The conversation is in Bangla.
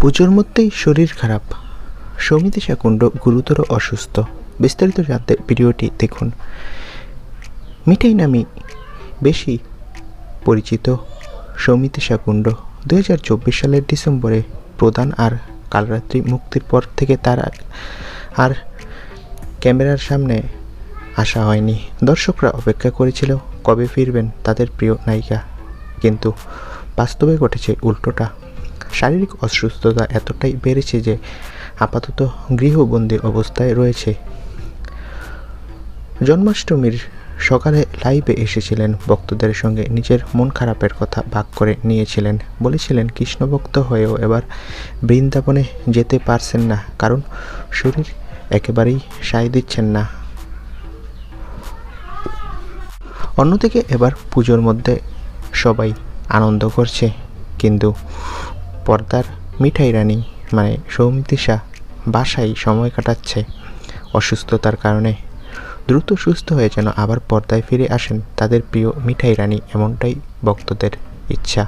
পুজোর মধ্যেই শরীর খারাপ। সমিতি শাকুণ্ড গুরুতর অসুস্থ। বিস্তারিত জানতে ভিডিওটি দেখুন। মিঠাই নামে বেশি পরিচিত সমিতি শাকুণ্ড দু সালের ডিসেম্বরে প্রধান আর কালরাত্রি মুক্তির পর থেকে তার আর ক্যামেরার সামনে আসা হয়নি। দর্শকরা অপেক্ষা করেছিল, কবে ফিরবেন তাদের প্রিয় নায়িকা। কিন্তু বাস্তবে ঘটেছে উল্টোটা। শারীরিক অসুস্থতা এতটাই বেড়েছে যে আপাতত গৃহবন্দী অবস্থায় রয়েছে। জন্মাষ্টমীর সকালে লাইভে এসেছিলেন ভক্তদের সঙ্গে নিজের মন খারাপের কথা ভাগ করে নিয়েছিলেন। বলেছিলেন, কৃষ্ণভক্ত হয়েও এবার বৃন্দাবনে যেতে পারছেন না, কারণ শরীর একেবারেই সায় দিচ্ছেন না। অন্যদিকে এবার পুজোর মধ্যে সবাই আনন্দ করছে, কিন্তু পর্দার মিঠাই রানী মানে সৌমিতিশা বাসায় সময় কাটাচ্ছে অসুস্থতার কারণে। দ্রুত সুস্থ হয়ে যেন আবার পর্দায় ফিরে আসেন তাদের প্রিয় মিঠাই রানী এমনটাই ভক্তদের ইচ্ছা।